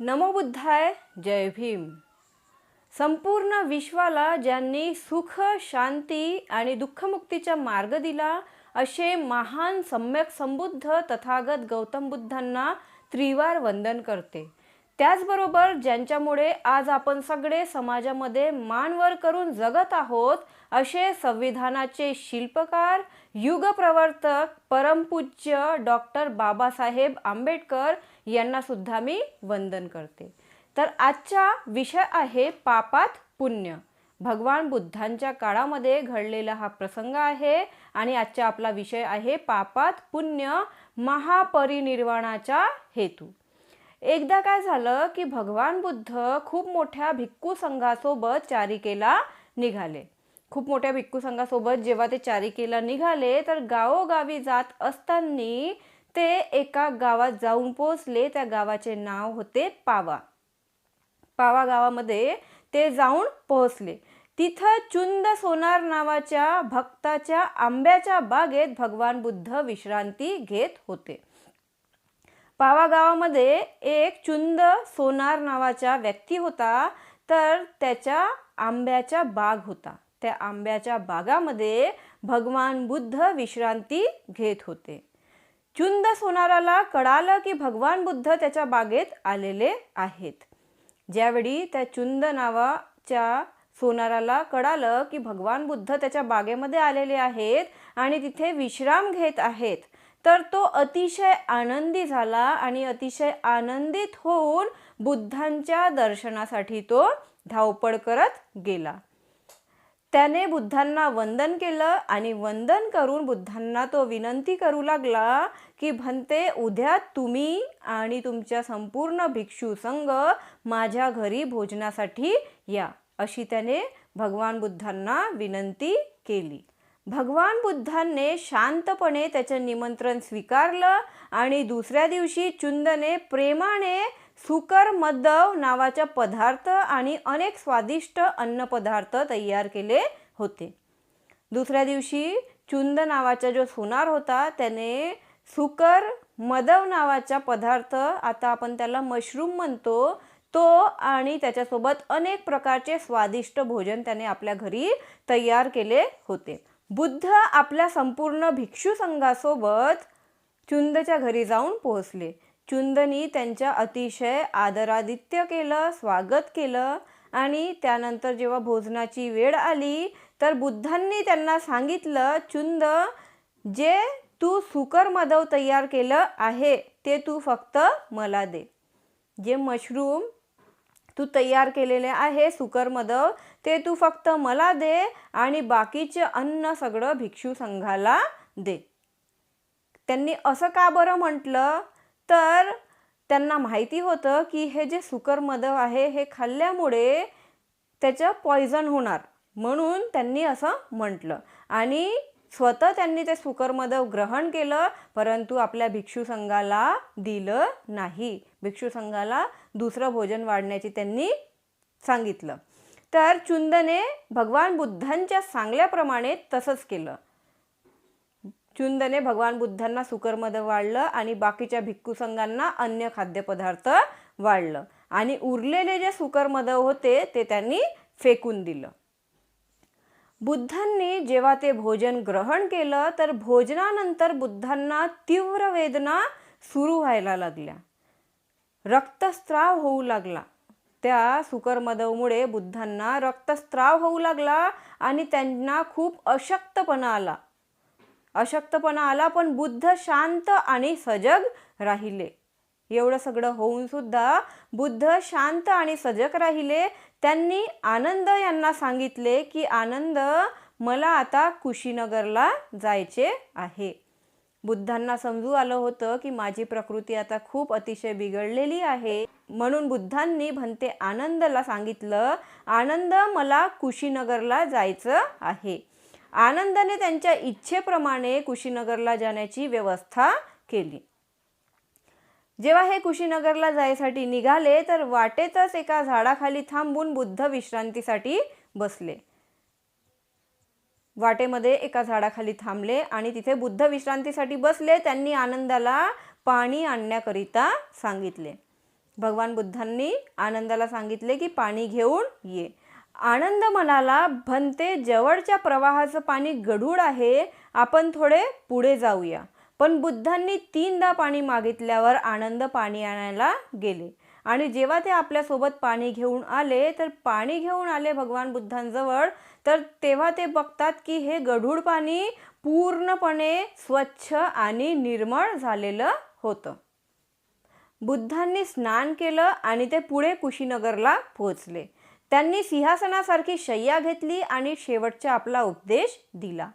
नमो बुद्धाय जय भीम. संपूर्ण विश्वाला ज्यांनी सुख शांती आणि दुःखमुक्तीचा मार्ग दिला असे महान सम्यक संबुद्ध तथागत गौतम बुद्धांना त्रिवार वंदन करते. त्याचबरोबर ज्यांच्यामुळे आज आपण सगळे समाजामध्ये मानवर करून जगत आहोत असे संविधानाचे शिल्पकार युगप्रवर्तक परमपूज्य डॉक्टर बाबासाहेब आंबेडकर यांना सुद्धा मी वंदन करते. तर आजचा विषय आहे पापात पुण्य. भगवान बुद्धांच्या काळामध्ये घडलेला हा प्रसंग आहे आणि आजचा आपला विषय आहे पापात पुण्य महापरिनिर्वाणाचा हेतू. एकदा काय झालं की भगवान बुद्ध खूप मोठ्या भिक्खू संघासोबत चारिकेला निघाले. खूप मोठ्या भिक्खू संघासोबत जेव्हा ते चारिकेला निघाले तर गावोगावी जात असताना ते एका गावात जाऊन पोचले त्या गावाचे नाव होते पावा. पावा गावामध्ये ते जाऊन पोहोचले. तिथं चुंद सोनार नावाच्या भक्ताच्या आंब्याच्या बागेत भगवान बुद्ध विश्रांती घेत होते. पावा गावामध्ये एक चुंद सोनार नावाचा व्यक्ती होता. तर त्याच्या आंब्याचा बाग होता. त्या आंब्याच्या बागामध्ये भगवान बुद्ध विश्रांती घेत होते. चुंद सोनाराला कळालं की भगवान बुद्ध त्याच्या बागेत आलेले आहेत. ज्यावेळी त्या चुंद नावाच्या सोनाराला कळालं की भगवान बुद्ध त्याच्या बागेमध्ये आलेले आहेत आणि तिथे विश्राम घेत आहेत तर तो अतिशय आनंदी झाला आणि अतिशय आनंदित होऊन बुद्धांच्या दर्शनासाठी तो धावपळ करत गेला. त्याने बुद्धांना वंदन केलं आणि वंदन करून बुद्धांना तो विनंती करू लागला की भंते उद्या तुम्ही आणि तुमच्या संपूर्ण भिक्षू संघ माझ्या घरी भोजनासाठी या अशी त्याने भगवान बुद्धांना विनंती केली. भगवान बुद्धांनी शांतपणे त्याचं निमंत्रण स्वीकारलं आणि दुसऱ्या दिवशी चुंदने प्रेमाने सुकर मद्दव नावाचा पदार्थ आणि अनेक स्वादिष्ट अन्नपदार्थ तयार केले होते. दुसऱ्या दिवशी चुंद नावाचा जो सोनार होता त्याने सुकर मदव नावाचा पदार्थ आता आपण त्याला मशरूम म्हणतो तो आणि त्याच्यासोबत अनेक प्रकारचे स्वादिष्ट भोजन त्याने आपल्या घरी तयार केले होते. बुद्ध आपल्या संपूर्ण भिक्षू संघासोबत चुंदच्या घरी जाऊन पोहोचले. चुंदनी त्यांच्या अतिशय आदरादित्य केलं स्वागत केलं आणि त्यानंतर जेव्हा भोजनाची वेळ आली तर बुद्धांनी त्यांना सांगितलं चुंद जे तू सुकर मदव तयार केलं आहे ते तू फक्त मला दे. जे मशरूम तू तयार केलेले आहे सुकर मदव ते तू फक्त मला दे आणि बाकीचे अन्न सगळं भिक्षू संघाला दे. त्यांनी असं का बरं म्हटलं? तर त्यांना माहिती होतं की हे जे सुकर मदव आहे हे खाल्ल्यामुळे त्याचं पॉयझन होणार. म्हणून त्यांनी असं म्हटलं. आणि स्वतः त्यांनी ते सुकरमदव ग्रहण केलं परंतु आपल्या भिक्षू संघाला दिलं नाही. भिक्षू संघाला दुसरं भोजन वाढण्याची त्यांनी सांगितलं. तर चुंदने भगवान बुद्धांच्या सांगल्याप्रमाणे तसंच केलं. चुंदने भगवान बुद्धांना सुकर्मद वाढलं आणि बाकीच्या भिक्खू संघांना अन्य खाद्यपदार्थ वाढलं. आणि उरलेले जे सुकरमदव होते ते त्यांनी फेकून दिलं. बुद्धांनी जेव्हा ते भोजन ग्रहण केलं तर भोजनानंतर बुद्धांना तीव्र वेदना सुरू व्हायला लागल्या. रक्तस्त्राव होऊ लागला. त्या सुकरमदवमुळे बुद्धांना रक्तस्त्राव होऊ लागला आणि त्यांना खूप अशक्तपणा आला. अशक्तपणा आला पण बुद्ध शांत आणि सजग राहिले. एवढं सगळं होऊन सुद्धा बुद्ध शांत आणि सजग राहिले. त्यांनी आनंद यांना सांगितले की आनंद मला आता कुशीनगरला जायचे आहे. बुद्धांना समजू आलं होतं की माझी प्रकृती आता खूप अतिशय बिघडलेली आहे. म्हणून बुद्धांनी भंते आनंदला सांगितलं आनंद मला कुशीनगरला जायचं आहे. आनंदाने त्यांच्या इच्छेप्रमाणे कुशीनगरला जाण्याची व्यवस्था केली. जेव्हा हे कुशीनगरला जायसाठी निघाले तर वाटेतच एका झाडाखाली थांबून बुद्ध विश्रांतीसाठी बसले. वाटेमध्ये एका झाडाखाली थांबले आणि तिथे बुद्ध विश्रांतीसाठी बसले त्यांनी आनंदाला पाणी आणण्याकरिता सांगितले. भगवान बुद्धांनी आनंदाला सांगितले की पाणी घेऊन ये. आनंद म्हणाला भंते जवळच्या प्रवाहाचं पाणी गढूळ आहे आपण थोडे पुढे जाऊया. पण बुद्धांनी तीनदा पाणी मागितल्यावर आनंद पाणी आणायला गेले. आणि जेव्हा ते आपल्यासोबत पाणी घेऊन आले तर पाणी घेऊन आले भगवान बुद्धांजवळ तर तेव्हा ते बघतात की हे गढूळ पाणी पूर्णपणे स्वच्छ आणि निर्मळ झालेलं होतं. बुद्धांनी स्नान केलं आणि ते पुढे कुशीनगरला पोहोचले. त्यांनी सिंहासनासारखी शय्या घेतली आणि शेवटचा आपला उपदेश दिला.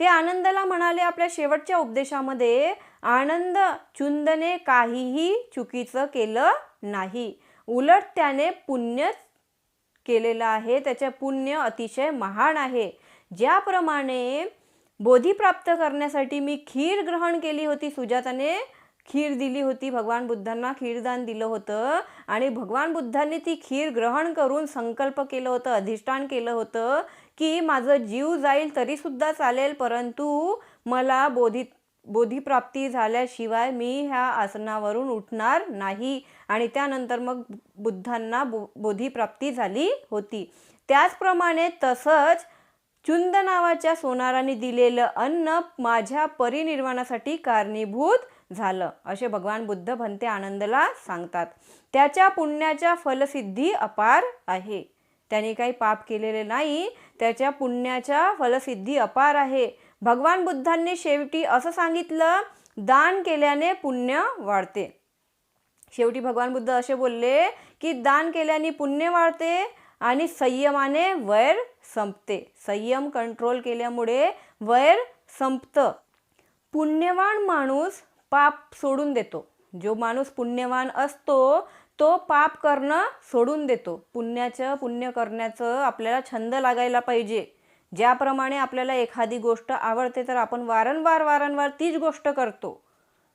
ते आनंदाला म्हणाले आपल्या शेवटच्या उपदेशामध्ये आनंद चुंदने काहीही चुकीचं केलं नाही. उलट त्याने पुण्य केलेलं आहे. त्याचे पुण्य अतिशय महान आहे. ज्याप्रमाणे बोधी प्राप्त करण्यासाठी मी खीर ग्रहण केली होती सुजाताने खीर दिली होती भगवान बुद्धांना खीरदान दिलं होतं आणि भगवान बुद्धांनी ती खीर ग्रहण करून संकल्प केलं होतं अधिष्ठान केलं होतं की माझं जीव जाईल तरीसुद्धा चालेल परंतु मला बोधी बोधीप्राप्ती झाल्याशिवाय मी ह्या आसनावरून उठणार नाही. आणि त्यानंतर मग बुद्धांना बो बोधीप्राप्ती झाली होती. त्याचप्रमाणे तसंच चुंद नावाच्या सोनाराने दिलेलं अन्न माझ्या परिनिर्वाणासाठी कारणीभूत झालं. असे भगवान बुद्ध भंते आनंदला सांगतात. त्याच्या पुण्याच्या फलसिद्धी अपार आहे. त्याने काही पाप केलेले नाही त्याच्या पुण्याच्या फलसिद्धी अपार आहे. भगवान बुद्धांनी शेवटी असं सांगितलं दान केल्याने पुण्य वाढते. शेवटी भगवान बुद्ध असे बोलले की दान केल्याने पुण्य वाढते आणि संयमाने वैर संपते. संयम कंट्रोल केल्यामुळे वैर संपतं. पुण्यवान माणूस पाप सोडून देतो. जो माणूस पुण्यवान असतो तो पाप करणं सोडून देतो. पुण्याचं पुण्य करण्याचं आपल्याला छंद लागायला पाहिजे. ज्याप्रमाणे आपल्याला एखादी गोष्ट आवडते तर आपण वारंवार वारंवार तीच गोष्ट करतो.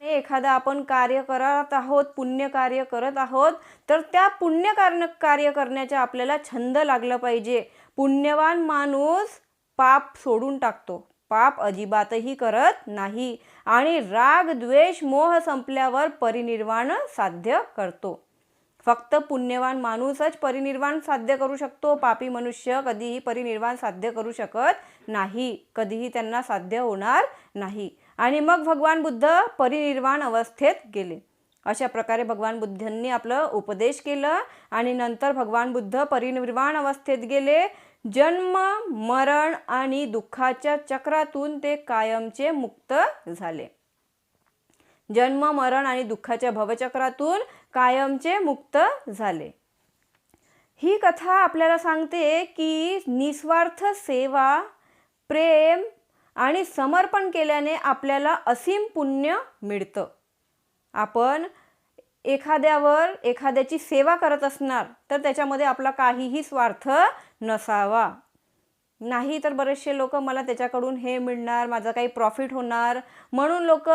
एखादा आपण कार्य करत आहोत पुण्य कार्य करत आहोत तर त्या पुण्य कार्य कार्य करण्याचा आपल्याला छंद लागला पाहिजे. पुण्यवान माणूस पाप सोडून टाकतो. पाप अजिबातही करत नाही आणि राग द्वेष मोह संपल्यावर परिनिर्वाण साध्य करतो. फक्त पुण्यवान माणूसच परिनिर्वाण साध्य करू शकतो. पापी मनुष्य कधीही परिनिर्वाण साध्य करू शकत नाही. कधीही त्यांना साध्य होणार नाही. आणि मग भगवान बुद्ध परिनिर्वाण अवस्थेत गेले. अशा प्रकारे भगवान बुद्धांनी आपलं उपदेश केलं आणि नंतर भगवान बुद्ध परिनिर्वाण अवस्थेत गेले. जन्म मरण आणि दुःखाच्या चक्रातून ते कायमचे मुक्त झाले. जन्म मरण आणि दुःखाच्या भवचक्रातून कायमचे मुक्त झाले. ही कथा आपल्याला सांगते की निस्वार्थ सेवा प्रेम आणि समर्पण केल्याने आपल्याला असीम पुण्य मिळतं. आपण एखाद्यावर एखाद्याची सेवा करत असणार तर त्याच्यामध्ये आपला काहीही स्वार्थ नसावा. नाही तर बरेचसे लोक मला त्याच्याकडून हे मिळणार माझं काही प्रॉफिट होणार म्हणून लोक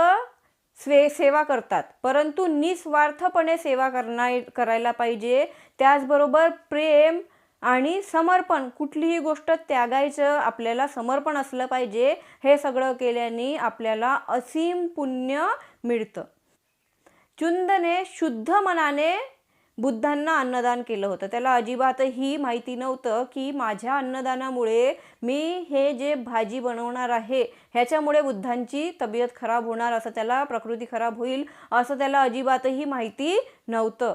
स्वे सेवा करतात. परंतु निस्वार्थपणे सेवा करणार करायला पाहिजे. त्याचबरोबर प्रेम आणि समर्पण कुठलीही गोष्ट त्यागायचं आपल्याला समर्पण असलं पाहिजे हे सगळं केल्याने आपल्याला असीम पुण्य मिळतं. चुंदने शुद्ध मनाने बुद्धांना अन्नदान केलं होतं. त्याला अजिबातही माहिती नव्हतं की माझ्या अन्नदानामुळे मी हे जे भाजी बनवणार आहे ह्याच्यामुळे बुद्धांची तब्येत खराब होणार असं त्याला प्रकृती खराब होईल असं त्याला अजिबातही माहिती नव्हतं.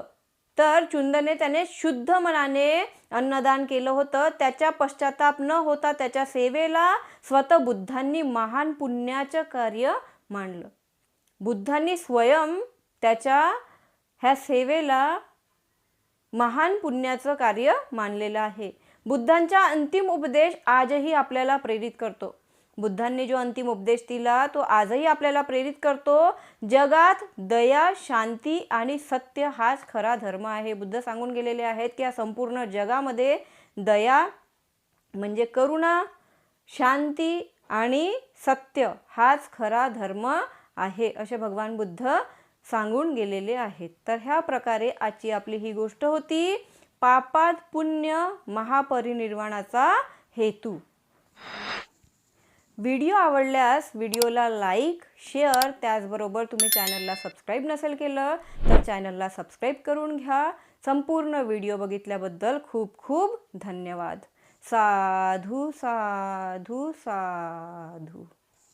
तर चुंदने त्याने शुद्ध मनाने अन्नदान केलं होतं. त्याच्या पश्चाताप न होता त्याच्या सेवेला स्वतः बुद्धांनी महान पुण्याचं कार्य मानलं बुद्धांनी स्वयं त्याच्या ह्या सेवेला महान पुण्याचं कार्य मानलेलं आहे. बुद्धांचा अंतिम उपदेश आजही आपल्याला प्रेरित करतो. बुद्धांनी जो अंतिम उपदेश दिला तो आजही आपल्याला प्रेरित करतो. जगात दया शांती आणि सत्य हाच खरा धर्म आहे. बुद्ध सांगून गेलेले आहेत की या संपूर्ण जगामध्ये दया म्हणजे करुणा शांती आणि सत्य हाच खरा धर्म आहे. असे भगवान बुद्ध सांगून गेलेले आहेत. तर ह्या प्रकारे आजची आपली ही गोष्ट होती पापात पुण्य महापरिनिर्वाणाचा हेतू. व्हिडिओ आवडल्यास व्हिडिओला लाईक शेअर त्याचबरोबर तुम्ही चॅनलला सबस्क्राईब नसेल केलं तर चॅनलला सबस्क्राईब करून घ्या. संपूर्ण व्हिडिओ बघितल्याबद्दल खूप खूप धन्यवाद. साधू साधू साधू.